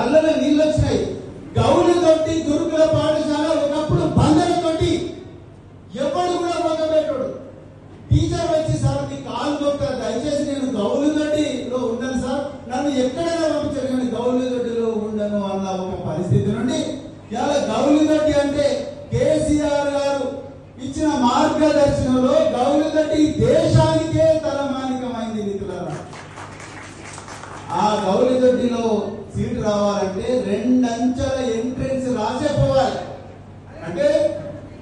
కళ్ళలో నీళ్ళు వచ్చినాయి గౌలు తోటి గురుకుల పాఠశాల ఒకప్పుడు బంధన తోటి ఎవడు కూడా మొదలుపెట్టాడు టీచర్ వచ్చి సార్ మీ కాలు మొక్క దయచేసి నేను గౌలు తోటిలో ఉండను సార్. నన్ను ఎక్కడైనా పంపించారు కానీ గౌలు తోటిలో ఉండను అన్న ఒక పరిస్థితి నుండి ఇలా గౌలు తోటి అంటే కేసీఆర్ గారు ఇచ్చిన మార్గదర్శనంలో గౌలు తోటి దేశానికే తలమానికమైంది మిత్రులారా. ఆ గౌలి దొడ్డిలో సీట్ రావాలంటే రెండంచెల ఎంట్రెన్స్ రాసే పోవాలి. అంటే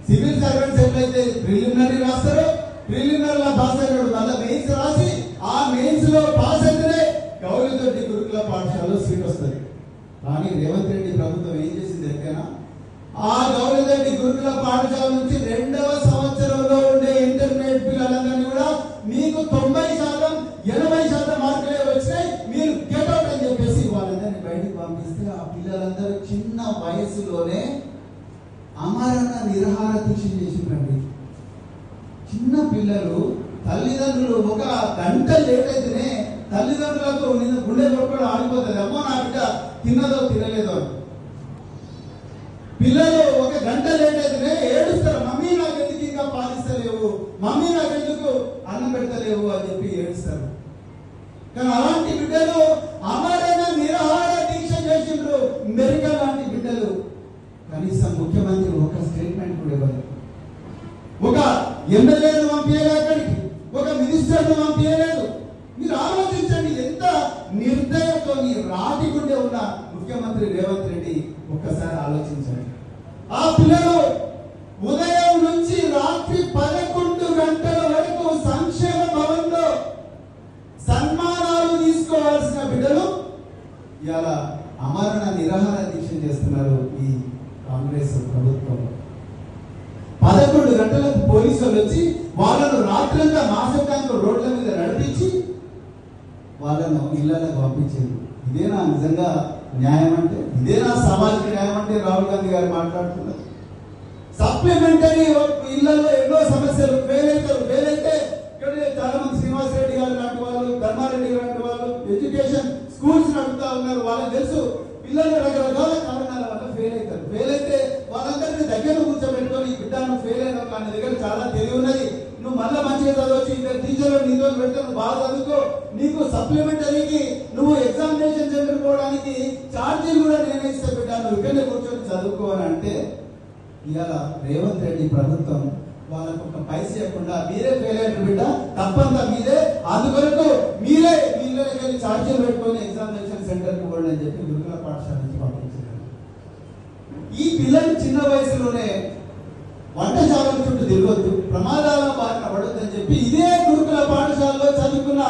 సివిల్ సర్వెంట్స్ ఎట్లయితే ప్రిలిమినరీ రాస్తారో ప్రిలిమినరీ లో పాస్ అయినాడు మళ్ళీ మెయిన్స్ రాసి ఆ మెయిన్స్లో పాస్ అయితేనే గౌరీతోటి గురుకుల పాఠశాలలో సీట్ వస్తుంది. కానీ రేవంత్ రెడ్డి ప్రభుత్వం ఏం చేసింది ఎక్కనా ఆ గౌరీతోటి గురుకుల పాఠశాల నుంచి రెండవ వయస్సులోనే అమరణ నిరహార దీక్ష చేసిండ్రండి. చిన్న పిల్లలు తల్లిదండ్రులు ఒక గంట లేట్ అయితేనే తల్లిదండ్రులకు నిన్న గుండె కొట్టుకోవడం ఆడిపోతుంది అమ్మో నా బిడ్డ తిన్నదో తినలేదో పిల్లలు ఒక గంట లేట్ అయితేనే ఏడుస్తారు. మమ్మీ నాకు ఎందుకు ఇంకా పాలిస్తలేవు? మమ్మీ నాకు ఎందుకు అన్నం పెడతలేవు? అని చెప్పి ఏడుస్తారు. కానీ అలాంటి బిడ్డలు అమరణ నిరాహార దీక్ష చేసిండ్రు మెరిక లాంటి బిడ్డలు కనీసం ముఖ్యమంత్రి ఒక స్టేట్మెంట్ కూడా ఇవ్వలేదు. ఒక ఎమ్మెల్యేను పంపించలేదు అక్కడికి ఒక మినిస్టర్ను పంపించలేదు మీరు ఆలోచించండి ఎంత నిర్దయతో రాతి గుండె ఉన్న ముఖ్యమంత్రి రేవంత్ రెడ్డి ఒక్కసారి ఆలోచించండి. ఆ పిల్లలు ఉదయం నుంచి రాత్రి పదకొండు గంటల వరకు సంక్షేమ భవన్లో సన్మానాలు తీసుకోవాల్సిన బిడ్డలు ఇలా అమరణ నిరాహార దీక్ష చేస్తున్నారు ఈ కాంగ్రెస్ ప్రభుత్వం. పదకొండు గంటలకు పోలీసులు వచ్చి వాళ్ళను రాత్రంతా మాసకాంతం రోడ్ల మీద నడిపించి వాళ్ళను ఇళ్ళకు పంపించింది ఇదేనా నిజంగా న్యాయం అంటే? ఇదేనా సామాజిక న్యాయం అంటే? రాహుల్ గాంధీ గారు మాట్లాడుతున్నారు. సప్లిమెంటరీ ఇళ్ళలో ఎన్నో సమస్యలు ఫెయిల్ అవుతారు ఫెయిల్ అయితే ఇక్కడ చాలా మంది శ్రీనివాస్ రెడ్డి గారు లాంటి వాళ్ళు ధర్మారెడ్డి గారు లాంటి వాళ్ళు ఎడ్యుకేషన్ స్కూల్స్ నడుపుతా ఉన్నారు. వాళ్ళకి తెలుసు పిల్లలు రకరకాల కారణాల వల్ల ఫెయిల్ అవుతారు. ఫెయిల్ అయితే వాళ్ళందరినీ దగ్గర కూర్చోబెట్టుకొని ఈ బిడ్డ నువ్వు ఫెయిల్ అయిన నా దగ్గర చాలా తెలివి ఉన్నది. నువ్వు మళ్ళీ మంచిగా చదవచ్చు ఇద్దరు టీచర్లు నీతో పెడతాను బాగా చదువుకో. నీకు సప్లిమెంటరీకి నువ్వు ఎగ్జామినేషన్ సెంటర్ పోవడానికి ఛార్జీలు కూడా నేనే ఇస్తే బిడ్డ. నువ్వు ఇక్కడనే కూర్చొని చదువుకో అని అంటే ఇవాళ రేవంత్ రెడ్డి ప్రభుత్వం వాళ్ళకు ఒక పైస ఇవ్వకుండా మీరే ఫెయిల్ అయిన బిడ్డ. తప్పంతా మీదే. అందువరకు మీరే మీ ఇళ్ళకి ఛార్జీలు పెట్టుకొని ఎగ్జామినేషన్ సెంటర్కి అని చెప్పి గురుకుల పాఠశాల నుంచి పంపించారు. ఈ పిల్లలు చిన్న వయసులోనే వంటశాల చుట్టూ తిరగొద్దు ప్రమాదాల బారిన పడొద్దని చెప్పి ఇదే గురుకుల పాఠశాలలో చదువుకున్న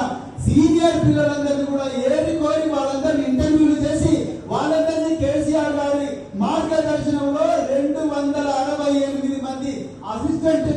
సీనియర్ పిల్లలందరినీ కూడా ఏరి కోరి వాళ్ళందరినీ ఇంటర్వ్యూలు చేసి వాళ్ళందరినీ కేసీఆర్ గారి మార్గదర్శనంలో రెండు వందల అరవై ఎనిమిది మంది అసిస్టెంట్